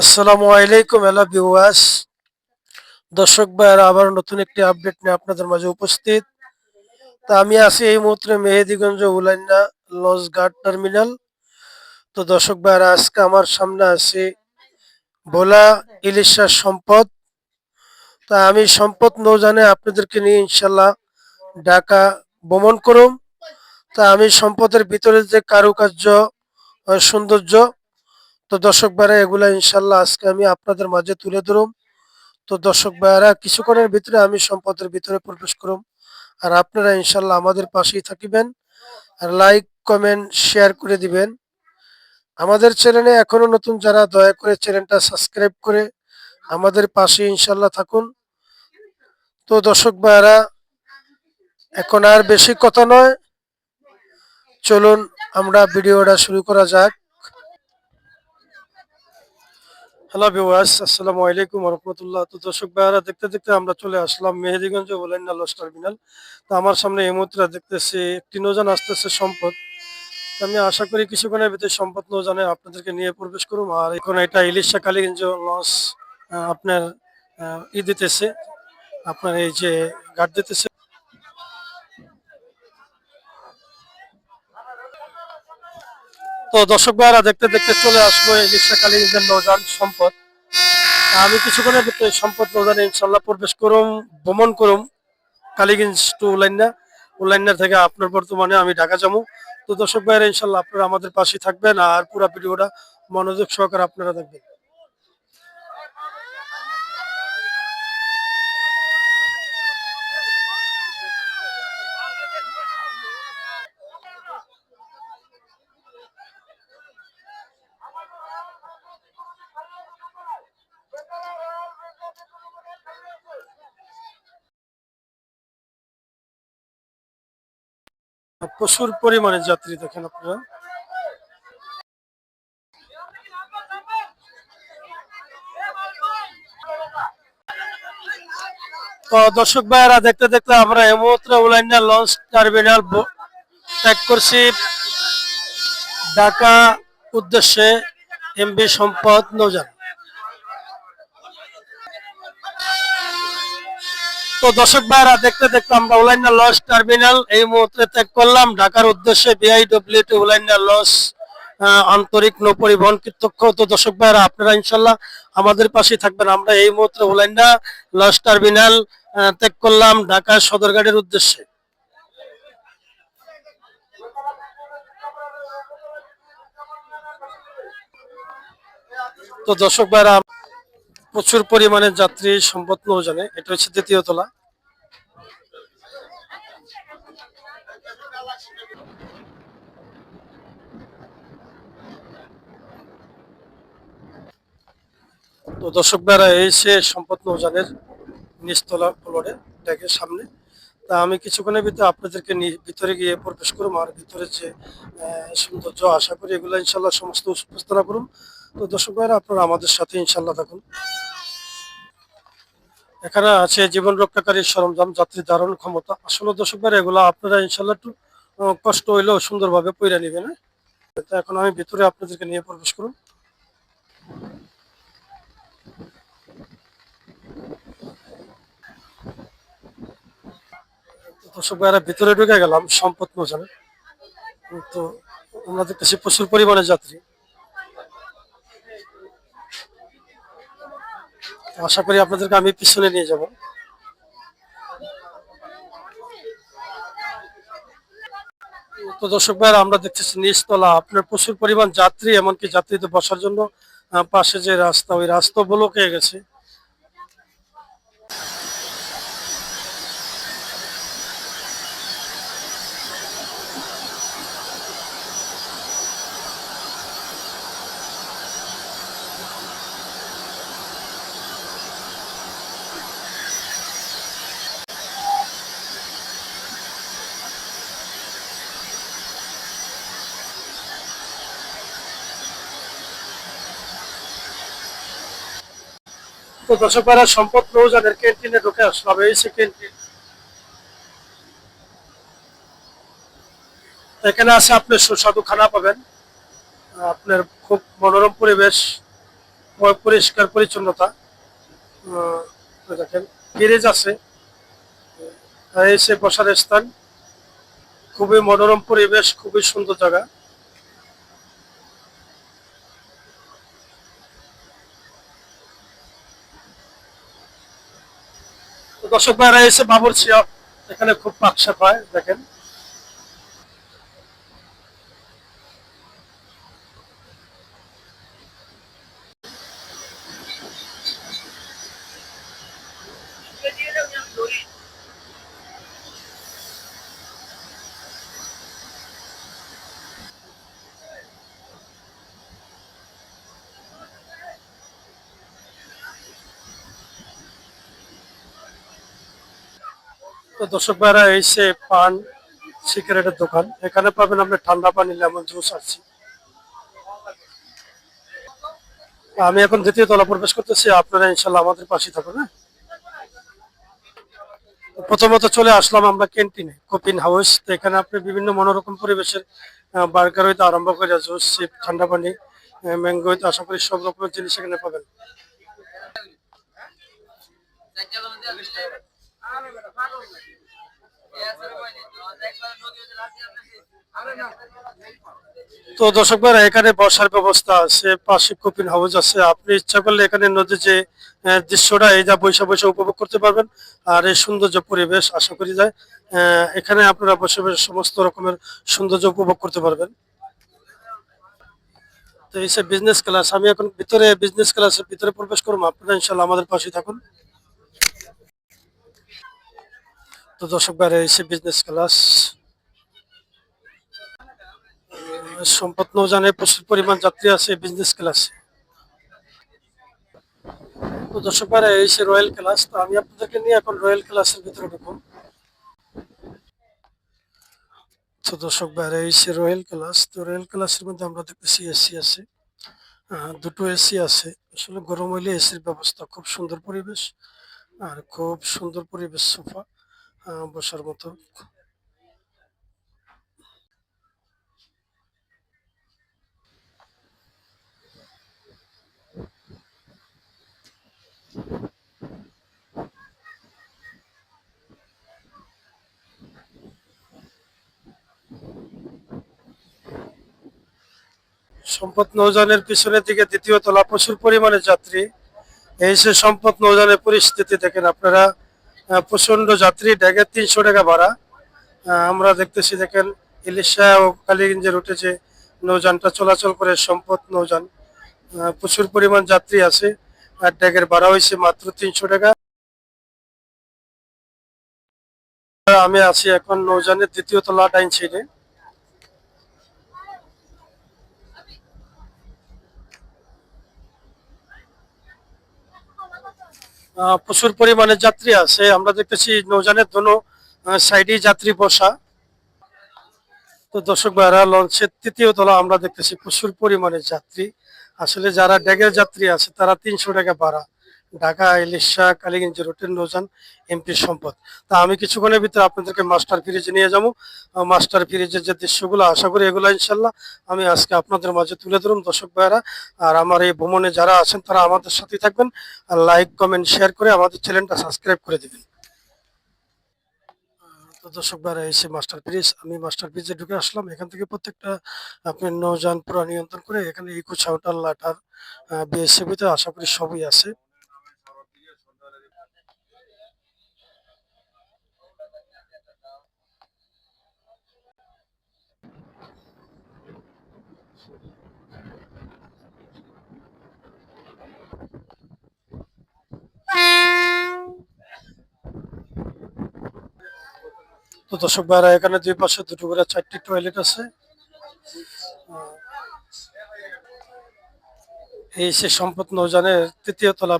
আসসালামু আলাইকুম এলা ভিউয়ার্স। দর্শক ভাইয়েরা, আবার নতুন একটি আপডেট নিয়ে আপনাদের মাঝে উপস্থিত। তা আমি আছি এই মুহূর্তে মেহেদিগঞ্জ উলাইনা লজ গার্ড টার্মিনাল। তো দর্শক ভাইয়েরা, আজকে আমার সামনে আছে ভোলা ইলিশার সম্পদ। তা আমি সম্পদ নৌজানে আপনাদেরকে নিয়ে ইনশাল্লাহ ঢাকা ভ্রমণ করুম। তা আমি সম্পদের ভিতরে যে কারুকার্য, সৌন্দর্য তো দর্শক ভাইরা, এগুলা ইনশাল্লাহ আজকে আমি আপনাদের মাঝে তুলে ধরুম। তো দর্শক ভাইয়ারা কিছুক্ষণের ভিতরে আমি সম্পদের ভিতরে প্রবেশ করুম। আর আপনারা ইনশাল্লাহ আমাদের পাশেই থাকিবেন। আর লাইক, কমেন্ট, শেয়ার করে দিবেন। আমাদের চ্যানেলে এখনও নতুন যারা, দয়া করে চ্যানেলটা সাবস্ক্রাইব করে আমাদের পাশে ইনশাল্লাহ থাকুন। তো দর্শক ভাইয়ারা এখন আর বেশি কথা নয়। চলুন, আমরা ভিডিওটা শুরু করা যাক। হ্যালো ভিউয়ার্স আসসালামু আলাইকুম রহমতুল্লাহ তো দর্শক ভাইয়ারা, দেখতে দেখতে আমরা চলে আসলাম মেহেদিগঞ্জ ওলাইনা লস টার্মিনাল তো আমার সামনে এই মুহূর্তে দেখতেছি একটি নৌযান আসতেছে সম্পদ। আমি আশা করি কিছুক্ষণের ভিতরে সম্পদ নৌযানে আপনাদেরকে নিয়ে প্রবেশ করুম। আর এখন এটা ইলিশা কালীগঞ্জ লঞ্চ আপনার ই দিতেছে। আপনার এই যে গার্ড দিতেছে। তো দর্শক ভাইরা দেখতে দেখতে চলে আসলো ইলিশা কালীগঞ্জের নজান সম্পদ। আমি কিছুক্ষণের ভিতরে সম্পদ নজানে ইনশাল্লাহ প্রবেশ করুম, ভ্রমণ করুম। কালীগঞ্জ টু উল্লাইনা উলাইনা থেকে আপনার বর্তমানে আমি ঢাকা যাব। তো দর্শক ভাইরা ইনশাল্লাহ আপনারা আমাদের পাশে থাকবেন আর পুরো ভিডিওটা মনোযোগ সহকারে আপনারা দেখবেন। প্রচুর পরিমাণে যাত্রী দেখেন আপনারা। তো দর্শক ভাইয়েরা, দেখতে দেখতে আমরা মুহূর্তে উলাইনা লঞ্চ টার্মিনাল ত্যাগ করছি। ঢাকা উদ্দেশ্যে এমবি সম্পদ নৌযান। তো দর্শক ভাইরা দেখতে দেখতে আমরা উলাইনা লঞ্চ টার্মিনাল এই মুহূর্তে ত্যাগ করলাম। ঢাকার উদ্দেশ্যে বিআইডব্লিউ টি উলাইনা আহ, আন্তরিক নৌ পরিবহন কর্তৃপক্ষ তো দর্শক ভাইরা আপনারা ইনশাল্লাহ আমাদের পাশে থাকবেন। আমরা এই মুহূর্তে উলাইনা লঞ্চ টার্মিনাল ত্যাগ করলাম ঢাকা সদরঘাটের উদ্দেশ্যে। তো দর্শক ভাইরা প্রচুর পরিমাণে যাত্রী সম্পদ নৌজানে এটা হচ্ছে দ্বিতীয় তলা। তো দর্শক ভাইরা, এই সে সম্পদ নৌজানের নিচতলা ফ্লোরে ডেকের সামনে। তা আমি কিছুক্ষণের ভিতরে আপনাদেরকে ভিতরে গিয়ে প্রবেশ করুম আর ভিতরে যে সৌন্দর্য আশা করি এগুলো ইনশাল্লাহ সমস্ত উপস্থাপনা করুন তো দর্শক ভাইরা, আপনারা আমাদের সাথে ইনশাল্লাহ থাকুন। এখানে আছে জীবন রক্ষাকারী সরঞ্জাম, যাত্রী ধারণ ক্ষমতা। আসলে দর্শক ভাইরা এগুলো আপনারা ইনশাল্লাহ একটু কষ্ট হইলেও সুন্দরভাবে পইরা নেবেন হ্যাঁ? এখন আমি ভিতরে আপনাদেরকে নিয়ে প্রবেশ করুন। দর্শক ভাইরা ভিতরে ঢুকে গেলাম, সম্পদ মোজানে তো আমাদের দেখতেছি প্রচুর পরিমাণে যাত্রী। আশা করি আপনাদেরকে আমি পিছনে নিয়ে যাব। তো দর্শক ভাই আমরা দেখতেছি নিচতলা। আপনার প্রচুর পরিমাণ যাত্রী, এমনকি যাত্রীদের বসার জন্য পাশে যে রাস্তা, ওই রাস্তা ব্লক হয়ে গেছে। তো দর্শক ভাইরা, সম্পদ নৌজানের ক্যান্টিনে ঢুকে আসলাম এই সে ক্যান্টিন এখানে আছে আপনি সুস্বাদু খানা পাবেন। আপনার খুব মনোরম পরিবেশ পরিষ্কার পরিচ্ছন্নতা। দেখেন ফ্রিজ আছে। আর এই সে বসার স্থান। খুবই মনোরম পরিবেশ, খুবই সুন্দর জায়গা। দর্শক ভাইরা এসে বাবুর এখানে খুব পাকসা পায় দেখেন। তো দর্শক ভাইরা এসে পান সিগারেটের দোকান, এখানে পাবেন আপনি ঠান্ডা পানি, লেমন জুস আছে আমি এখন দ্বিতীয় তলা প্রবেশ করতেছি, আপনারা ইনশাল্লাহ আমাদের পাশে থাকুন হ্যাঁ? প্রথমত চলে আসলাম আমরা ক্যান্টিনে, কপিন হাউস, তো এখানে আপনি বিভিন্ন মনোরকম পরিবেশের বার্গার হইতে আরম্ভ করে জুস চিপ ঠান্ডা পানি ম্যাঙ্গো হইতে আশা করি সব রকমের জিনিস এখানে পাবেন। তো দর্শক এখানে বসার ব্যবস্থা আছে, পাশে কপিন হাউস আছে। আপনি ইচ্ছা করলে এখানে নদীর যে দৃশ্যটা, এই যা বৈশা বৈশা উপভোগ করতে পারবেন। আর এই সৌন্দর্য পরিবেশ, আশা করি যায় এখানে আপনারা বসে বসে সমস্ত রকমের সৌন্দর্য উপভোগ করতে পারবেন। তো এই বিজনেস ক্লাস আমি এখন ভিতরে বিজনেস ক্লাসের ভিতরে প্রবেশ করব। আপনারা ইনশাল্লাহ আমাদের পাশে থাকুন। তো দর্শক এই বিজনেস ক্লাস সম্পদ নৌজানে প্রচুর পরিমাণ যাত্রী আছে বিজনেস ক্লাসে তো দর্শক ভাইরা এই সে রয়্যাল ক্লাস তো আমি আপনাদেরকে নিয়ে এখন রয়্যাল ক্লাসের ভিতরে ঢুকুন তো দর্শক ভাইরা এই সে রয়্যাল ক্লাস তো রয়্যাল ক্লাসের মধ্যে আমরা দেখতেছি এসি আছে। দুটো এসি আছে। আসলে গরম হইলে এসির ব্যবস্থা খুব সুন্দর পরিবেশ। আর খুব সুন্দর পরিবেশ সোফা বসার মতো। সম্পদ নৌযানের পিছনের দিকে দ্বিতীয় তলা প্রচুর পরিমাণে যাত্রী। এই সে সম্পদ নৌযানের পরিস্থিতি দেখেন আপনারা। প্রচণ্ড যাত্রী ড্যাগে তিনশো টাকা ভাড়া। আমরা দেখতেছি, দেখেন, ইলিশা ও কালীগঞ্জের রুটে যে নৌযানটা চলাচল করে, সম্পদ নৌযান। প্রচুর পরিমাণ যাত্রী আছে, আর ড্যাগের ভাড়া হয়েছে মাত্র তিনশো টাকা। আমি আছি এখন নৌযানের দ্বিতীয় তলা ডাইন সাইডে প্রচুর পরিমাণে যাত্রী আছে। আমরা দেখতেছি নৌজানের দোনো সাইডে যাত্রী বসা। তো দর্শক ভাইরা, লঞ্চের তৃতীয় তলা আমরা দেখতেছি প্রচুর পরিমাণে যাত্রী। আসলে যারা ড্যাগের যাত্রী আছে, তারা তিনশো টাকা ভাড়া। ঢাকা, ইলিশা, কালীগঞ্জ রুটের নৌযান এমপি সম্পদ। তা আমি কিছুক্ষণের ভিতরে আপনাদেরকে মাস্টার ফ্রিজে নিয়ে যাব। মাস্টার ফ্রিজের যে দৃশ্যগুলো, আশা করি এগুলো ইনশাল্লাহ আমি আজকে আপনাদের মাঝে তুলে ধরুন, দর্শক ভাইরা আর আমার এই ভ্রমণে যারা আছেন, তারা আমাদের সাথে থাকবেন। আর লাইক কমেন্ট শেয়ার করে আমাদের চ্যানেলটা সাবস্ক্রাইব করে দেবেন। দর্শক ভাইরা এসে মাস্টার ব্রিজ আমি মাস্টার ব্রিজে ঢুকে আসলাম। এখান থেকে প্রত্যেকটা, আপনি নৌযান পুরা নিয়ন্ত্রণ করে এখানে ইকো ছাউটার লাটার বিএসসিবিতে আশা করি সবই আছে। তো দর্শক ভাইরা, এখানে দুই পাশে দুটো করে চারটি টয়লেট আছে। এই সে সম্পদ নৌজানের তৃতীয় তলা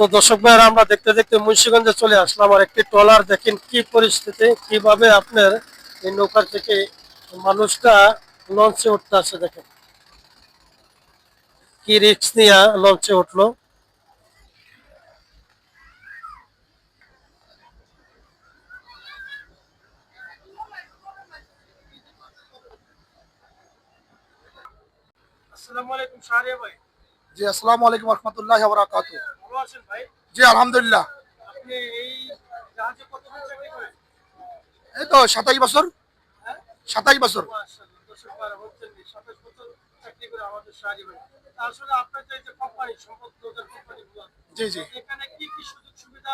তো দর্শক ভাইয়েরা, আমরা দেখতে দেখতে মুন্সিগঞ্জে চলে আসলাম। আর একটি ট্রলার, দেখেন কি পরিস্থিতি, কীভাবে আপনার এই নৌকার থেকে মানুষটা লঞ্চে উঠতে আসে, দেখেন। কি রিক্স নিয়ে লঞ্চে উঠল। আসসালামু আলাইকুম শাহরিয়া ভাই। জি, আসসালামু আলাইকুম রহমতুল্লাহ বরাকাত ভালো আছেন ভাই জি আলহামদুলিল্লাহ। এই তো সাতাশ বছর। সাতাশ বছর। মাশাআল্লাহ, দর্শক ভাইরা বলছেন যে 27 বছর চাকরি করে আমাদের শাহরি ভাই। তা আসলে আপনার যে এই যে কোম্পানি, সম্পদ নৌকার কোম্পানিগুলো, জি জি। এখানে কি কি সুযোগ সুবিধা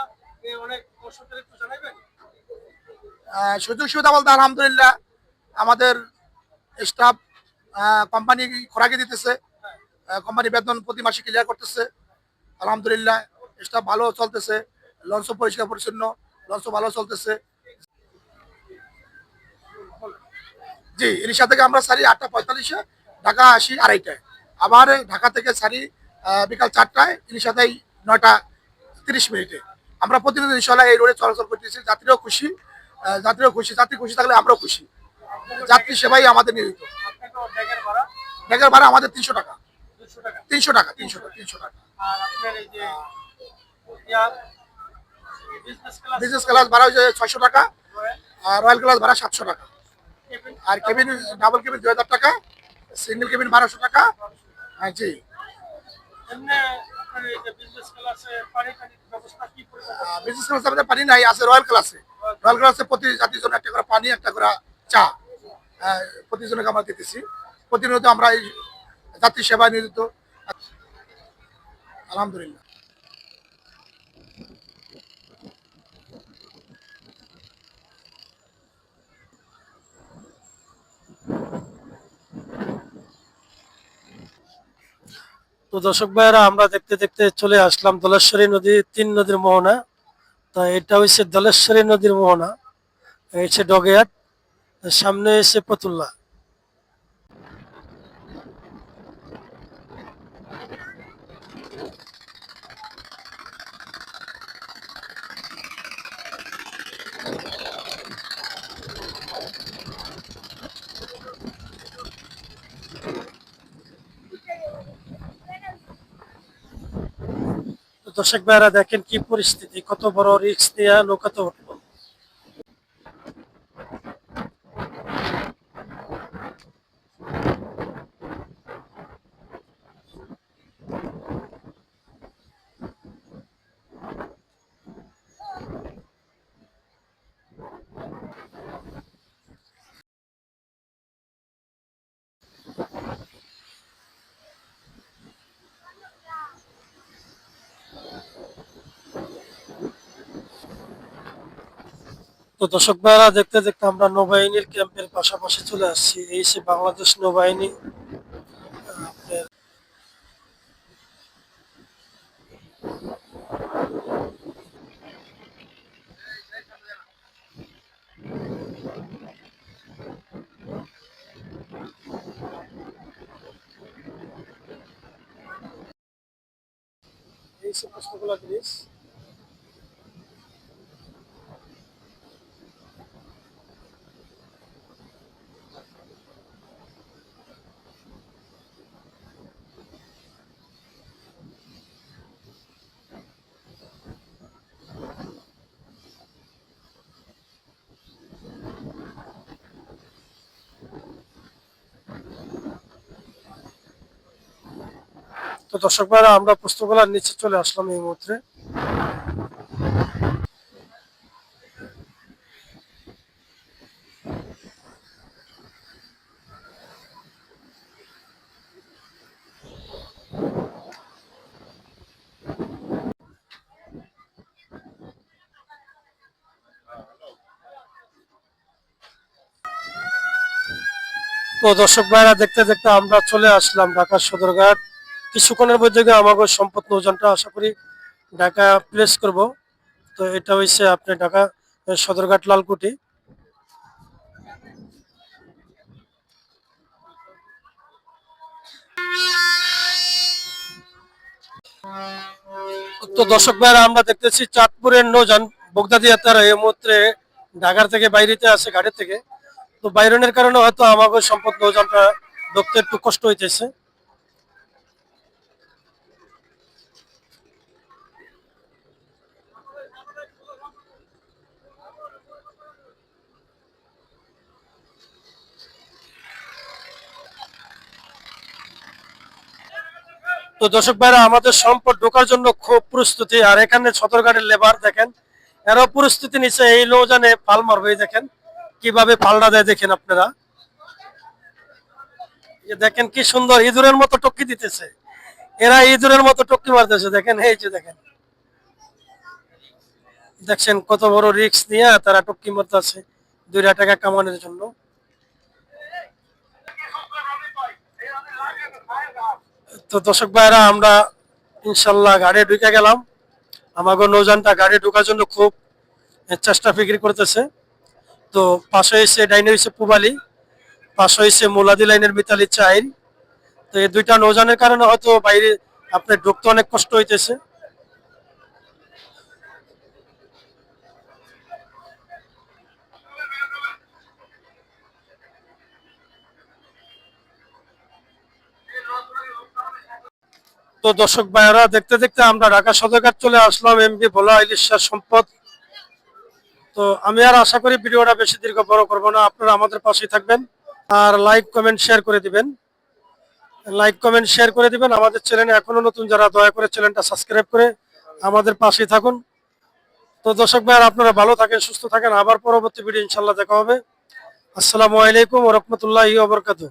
সুযোগ বলতে আলহামদুলিল্লাহ আমাদের স্টাফ কোম্পানি খোরাকি দিতেছে। কোম্পানি বেতন প্রতি মাসে ক্লিয়ার করতেছে। আলহামদুলিল্লাহ স্টাফ ভালো চলতেছে লঞ্চ পরিষ্কার পরিচ্ছন্ন লঞ্চ ভালো চলতেছে। জি ইলিশা থেকে আমরা সারি আটটা পঁয়তাল্লিশে ঢাকা আসি আড়াইটায়। আবার ঢাকা থেকে সারি বিকাল চারটায় ইলিশাতেই নয়টা তিরিশ মিনিটে। আমরা প্রতিদিন ইনশাল্লাহ এই রোডে চলাচল করতেছি যাত্রীরাও খুশি আহ, যাত্রীও খুশি যাত্রী খুশি থাকলে আমরাও খুশি। যাত্রী সেবাই আমাদের নিয়োজিত। ব্যাগের ভাড়া আমাদের তিনশো টাকা। তিনশো টাকা তিনশো টাকা তিনশো টাকা। বিজনেস ক্লাস ভাড়া হচ্ছে ছয়শো টাকা আর রয়্যাল ক্লাস ভাড়া সাতশো টাকা। আর কেবিন ডাবল কেবিন দুই হাজার টাকা সিঙ্গেল কেবিন বারোশো টাকা হ্যাঁ জি? বিজনেস ক্লাসে আমাদের পানি নাই আছে রয়্যাল ক্লাসে রয়্যাল ক্লাসে প্রতি জাতির জন্য একটা করে পানি একটা করে চা প্রতিজনকে আমরা দিতেছি। প্রতিনিয়ত আমরা এই যাত্রী সেবায় নিয়োজিত। আলহামদুলিল্লাহ। তো দর্শক ভাইয়েরা, আমরা দেখতে দেখতে চলে আসলাম দলেশ্বরী নদী, তিন নদীর মোহনা। তা এটা হচ্ছে দলেশ্বরী নদীর মোহনা হচ্ছে ডগেয়াট সামনে এসে পতুল্লা। দর্শক ভাইরা দেখেন কি পরিস্থিতি কত বড় রিক্স নিয়ে নৌকাতে উঠল তো দর্শক ভাইরা দেখতে দেখতে আমরা নৌবাহিনীর ক্যাম্পের পাশাপাশি চলে আসছি। এই সে বাংলাদেশ নৌবাহিনী এই সে পুষ্পকলা ব্রিজ দর্শক ভাইরা, আমরা পুস্তকগুলার নিচে চলে আসলাম এই মুহূর্তে। তো দর্শক ভাইরা, দেখতে দেখতে আমরা চলে আসলাম ঢাকা সদরঘাট। কিছুক্ষণের গিয়ে আমাকে সম্পদ নৌজানটা আশা করি ঢাকা প্লেস করব। তো এটা হচ্ছে আপনি ঢাকা সদরঘাট লালকুটি তো দর্শক ভাইরা, আমরা দেখতেছি চাঁদপুরের নৌযান বগদাদিয়া তারা এই মুহূর্তে ঢাকার থেকে বাইরেতে আছে, ঘাটের থেকে। তো বাইরনের কারণে হয়তো আমাকে সম্পদ নৌযানটা ঢুকতে একটু কষ্ট হইতেছে। তো দর্শক ভাইরা, আমাদের সম্পদ ঢোকার জন্য খুব প্রস্তুতি, আর এখানে সদরঘাটের লেবার দেখেন, এরাও প্রস্তুতি নিচ্ছে, এই নৌজানে ফাল মারবে দেখেন, কীভাবে ফালটা দেয় দেখেন আপনারা। দেখেন কি সুন্দর, ইঁদুরের মতো টক্কি দিতেছে। এরা ইঁদুরের মতো টক্কি মারতেছে, দেখেন, এই যে দেখেন। দেখছেন কত বড় রিস্ক নিয়ে তারা টক্কি মারতেছে দুইটা টাকা কামানোর জন্য। তো দর্শক ভাইরা আমরা ইনশাল্লাহ গাড়ি ঢুকে গেলাম। আমাকে নৌজানটা গাড়ি ঢুকার জন্য খুব চেষ্টা ফিকির করতেছে। তো পাশে এসে ডাইনে হয়েছে পুবালি, পাশে হয়েছে মোলাদি লাইনের মিতালি চাইল। তো এই দুইটা নৌজানের কারণে হয়তো বাইরে আপনার ঢুকতে অনেক কষ্ট হইতেছে। তো দর্শক ভাইয়েরা, দেখতে দেখতে আমরা ঢাকা সদরঘাট চলে আসলাম এমপি ভোলা ইলিশার সম্পদ। তো আমি আর আশা করি ভিডিওটা বেশি দীর্ঘ বড় করব না, আপনারা আমাদের পাশেই থাকবেন আর লাইক, কমেন্ট, শেয়ার করে দিবেন। লাইক, কমেন্ট, শেয়ার করে দিবেন। আমাদের চ্যানেলে এখনও নতুন, যারা দয়া করে চ্যানেলটা সাবস্ক্রাইব করে আমাদের পাশেই থাকুন। তো দর্শক ভাইয়ার, আপনারা ভালো থাকেন, সুস্থ থাকেন। আবার পরবর্তী ভিডিও ইনশাল্লাহ দেখা হবে। আসসালামু আলাইকুম রহমতুল্লাহ বরকাতু